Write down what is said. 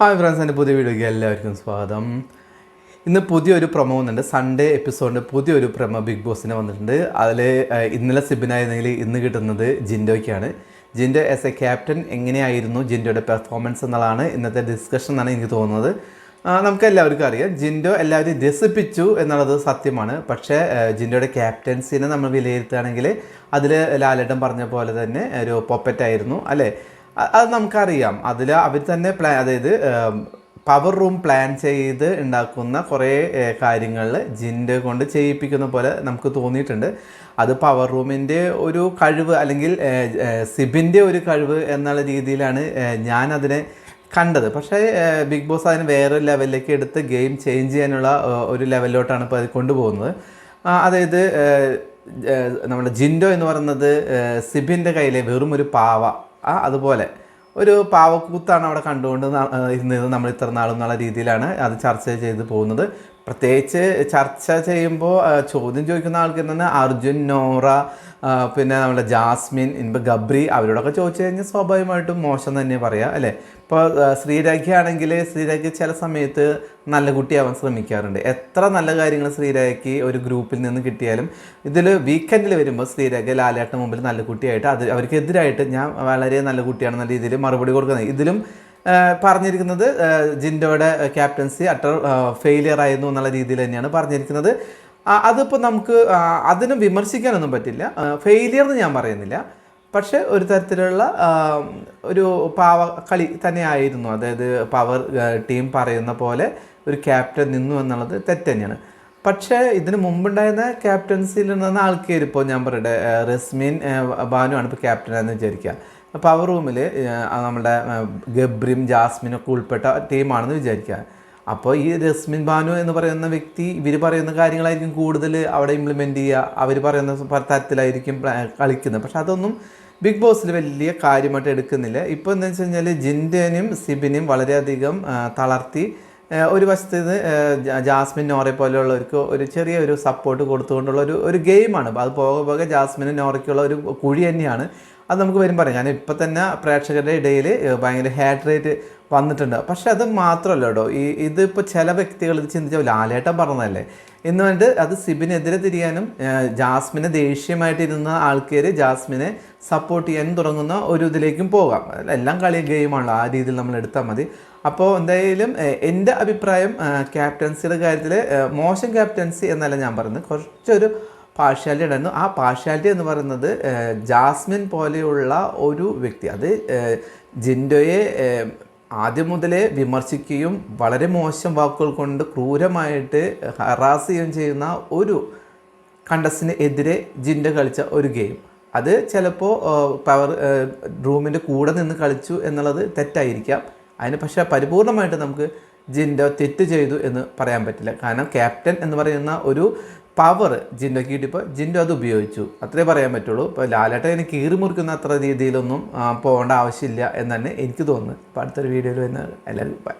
Hi friends എന്റെ പുതിയ വീഡിയോയ്ക്ക് എല്ലാവർക്കും സ്വാഗതം. ഇന്ന് പുതിയൊരു പ്രമ വന്നിട്ടുണ്ട്. സൺഡേ എപ്പിസോഡിന്റെ പുതിയൊരു പ്രമ ബിഗ് ബോസിന് വന്നിട്ടുണ്ട്. അതിൽ ഇന്നലെ സിബിനായിരുന്നെങ്കിൽ ഇന്ന് കിട്ടുന്നത് ജിൻഡോയ്ക്കാണ്. ജിൻഡോ ആസ് എ ക്യാപ്റ്റൻ എങ്ങനെയായിരുന്നു ജിൻഡോയുടെ പെർഫോമൻസ് എന്നുള്ളതാണ് ഇന്നത്തെ ഡിസ്കഷൻ എന്നാണ് എനിക്ക് തോന്നുന്നത്. നമുക്ക് എല്ലാവർക്കും അറിയാം. ജിൻഡോ എല്ലാവരും രസിപ്പിച്ചു എന്നുള്ളത് സത്യമാണ്. പക്ഷേ ജിൻഡോയുടെ ക്യാപ്റ്റൻസിനെ നമ്മൾ വിലയിരുത്തുകയാണെങ്കിൽ അതിൽ ലാലേട്ടൻ പറഞ്ഞ പോലെ തന്നെ ഒരു പൊപ്പറ്റായിരുന്നു അല്ലേ? അത് നമുക്കറിയാം. അതിൽ അവർ തന്നെ പ്ലാൻ അതായത് പവർ റൂം പ്ലാൻ ചെയ്ത് ഉണ്ടാക്കുന്ന കുറേ കാര്യങ്ങൾ ജിന്റെ കൊണ്ട് ചെയ്യിപ്പിക്കുന്ന പോലെ നമുക്ക് തോന്നിയിട്ടുണ്ട്. അത് പവർ റൂമിന്റെ ഒരു കഴിവ് അല്ലെങ്കിൽ സിബിന്റെ ഒരു കഴിവ് എന്നുള്ള രീതിയിലാണ് ഞാൻ അതിനെ കണ്ടത്. പക്ഷേ ബിഗ് ബോസ് അതിന് വേറൊരു ലെവലിലേക്ക് എടുത്ത് ഗെയിം ചേഞ്ച് ചെയ്യാനുള്ള ഒരു ലെവലിലോട്ടാണ് ഇപ്പോൾ അത് കൊണ്ടുപോകുന്നത്. അതായത് നമ്മുടെ ജിൻഡോ എന്ന് പറയുന്നത് സിബിന്റെ കയ്യിലെ വെറും ഒരു പാവ. അതുപോലെ. ഒരു പാവക്കൂത്താണ് അവിടെ കണ്ടുകൊണ്ട് ഇരുന്നത് നമ്മൾ ഇത്ര നാളും എന്നുള്ള രീതിയിലാണ് അത് ചർച്ച ചെയ്ത് പോകുന്നത്. പ്രത്യേകിച്ച് ചർച്ച ചെയ്യുമ്പോൾ ചോദ്യം ചോദിക്കുന്ന ആൾക്ക് തന്നെ അർജുൻ നോറ പിന്നെ നമ്മുടെ ജാസ്മിൻ ഇനിയിപ്പോൾ ഗബ്രി അവരോടൊക്കെ ചോദിച്ചു കഴിഞ്ഞാൽ സ്വാഭാവികമായിട്ടും മോശം തന്നെ പറയാം അല്ലേ? ഇപ്പോൾ ശ്രീരാഖിയാണെങ്കിൽ ശ്രീരാഖി ചില സമയത്ത് നല്ല കുട്ടിയാവാൻ ശ്രമിക്കാറുണ്ട്. എത്ര നല്ല കാര്യങ്ങൾ ശ്രീരാഖി ഒരു ഗ്രൂപ്പിൽ നിന്ന് കിട്ടിയാലും ഇതിൽ വീക്കെൻഡിൽ വരുമ്പോൾ ശ്രീരാഖി ലാലേട്ടന് മുമ്പിൽ നല്ല കുട്ടിയായിട്ട് അത് അവർക്കെതിരായിട്ട് ഞാൻ വളരെ നല്ല കുട്ടിയാണെന്ന രീതിയിൽ മറുപടി കൊടുക്കുന്നത്. ഇതിലും പറഞ്ഞിരിക്കുന്നത് ജിൻഡോയുടെ ക്യാപ്റ്റൻസി അട്ടർ ഫെയിലിയർ ആയിരുന്നു എന്നുള്ള രീതിയിൽ തന്നെയാണ് പറഞ്ഞിരിക്കുന്നത്. അതിപ്പോൾ നമുക്ക് അതിനും വിമർശിക്കാനൊന്നും പറ്റില്ല. ഫെയിലിയർ എന്ന് ഞാൻ പറയുന്നില്ല. പക്ഷേ ഒരു തരത്തിലുള്ള ഒരു പാവ കളി തന്നെയായിരുന്നു അതായത് പവർ ടീം പറയുന്ന പോലെ ഒരു ക്യാപ്റ്റൻ നിന്നു എന്നുള്ളത് തെറ്റ് തന്നെയാണ്. പക്ഷേ ഇതിന് മുമ്പുണ്ടായിരുന്ന ക്യാപ്റ്റൻസിയിൽ നിന്ന ആൾക്കാർ ഇപ്പോൾ ഞാൻ പറയട്ടെ റസ്മീൻ ബാനു ആണ് ബാനുവാണ് ഇപ്പോൾ ക്യാപ്റ്റനാണെന്ന് വിചാരിക്കുക. പവർ റൂമിൽ നമ്മുടെ ഗബ്രിം ജാസ്മിനൊക്കെ ഉൾപ്പെട്ട ടീമാണെന്ന് വിചാരിക്കുക. അപ്പോൾ ഈ രസ്മിൻ ബാനു എന്ന് പറയുന്ന വ്യക്തി ഇവർ പറയുന്ന കാര്യങ്ങളായിരിക്കും കൂടുതൽ അവിടെ ഇംപ്ലിമെന്റ് ചെയ്യുക. അവർ പറയുന്ന തരത്തിലായിരിക്കും കളിക്കുന്നത്. പക്ഷെ അതൊന്നും ബിഗ് ബോസിൽ വലിയ കാര്യമായിട്ട് എടുക്കുന്നില്ല. ഇപ്പോൾ എന്താ വെച്ച് കഴിഞ്ഞാൽ ജിൻഡേനും സിബിനെയും വളരെയധികം തളർത്തി ഒരു വശത്ത് ജാസ്മിൻ നോറെ പോലെയുള്ളവർക്ക് ഒരു ചെറിയ ഒരു സപ്പോർട്ട് കൊടുത്തുകൊണ്ടുള്ള ഒരു ഒരു ഗെയിമാണ് അത് പോകെ പോകെ ജാസ്മിനും നോറയ്ക്കുള്ള ഒരു കുഴി തന്നെയാണ്. അത് നമുക്ക് വരും പറയാം. ഞാൻ ഇപ്പം തന്നെ പ്രേക്ഷകരുടെ ഇടയിൽ ഭയങ്കര ഹാറ്റ് റേറ്റ് വന്നിട്ടുണ്ട്. പക്ഷേ അത് മാത്രമല്ല കേട്ടോ ഈ ഇതിപ്പോൾ ചില വ്യക്തികൾ ഇത് ചിന്തിച്ചാൽ ലാലേട്ടൻ പറഞ്ഞതല്ലേ? എന്ന് പറഞ്ഞിട്ട് അത് സിബിനെതിരെ തിരിയാനും ജാസ്മിനെ ദേഷ്യമായിട്ടിരുന്ന ആൾക്കാർ ജാസ്മിനെ സപ്പോർട്ട് ചെയ്യാനും തുടങ്ങുന്ന ഒരു ഇതിലേക്കും പോകാം. എല്ലാം കളി ഗെയിമാണല്ലോ ആ രീതിയിൽ നമ്മൾ എടുത്താൽ മതി. അപ്പോൾ എന്തായാലും എന്റെ അഭിപ്രായം ക്യാപ്റ്റൻസിയുടെ കാര്യത്തിൽ മോശം ക്യാപ്റ്റൻസി എന്നല്ല ഞാൻ പറയുന്നത്. കുറച്ചൊരു പാർഷ്യാലിറ്റി ഉണ്ടായിരുന്നു. ആ പാർഷ്യാലിറ്റി എന്ന് പറയുന്നത് ജാസ്മിൻ പോലെയുള്ള ഒരു വ്യക്തി അത് ജിൻഡോയെ ആദ്യം മുതലേ വിമർശിക്കുകയും വളരെ മോശം വാക്കുകൾ കൊണ്ട് ക്രൂരമായിട്ട് ഹറാസ് ചെയ്യുകയും ചെയ്യുന്ന ഒരു കണ്ടസ്റ്റിന് എതിരെ ജിൻഡോ കളിച്ച ഒരു ഗെയിം അത് ചിലപ്പോൾ പവർ റൂമിന്റെ കൂടെ നിന്ന് കളിച്ചു എന്നുള്ളത് തെറ്റായിരിക്കാം. അതിന് പക്ഷേ പരിപൂർണമായിട്ട് നമുക്ക് ജിൻഡോ തെറ്റ് ചെയ്തു എന്ന് പറയാൻ പറ്റില്ല. കാരണം ക്യാപ്റ്റൻ എന്ന് പറയുന്ന ഒരു പവർ ജിൻഡോക്ക് കിട്ടിയപ്പോൾ ജിൻഡോ അത് ഉപയോഗിച്ചു. അത്രേ പറയാൻ പറ്റുള്ളൂ. ഇപ്പോൾ ലാലേട്ടൻ എനിക്ക് കീറി മുറിക്കുന്ന അത്ര രീതിയിലൊന്നും പോകേണ്ട ആവശ്യമില്ല എന്നാണ് എനിക്ക് തോന്നുന്നത് അപ്പോൾ അടുത്തൊരു വീഡിയോയിൽ വരുന്നത് എല്ലാവരും ബൈ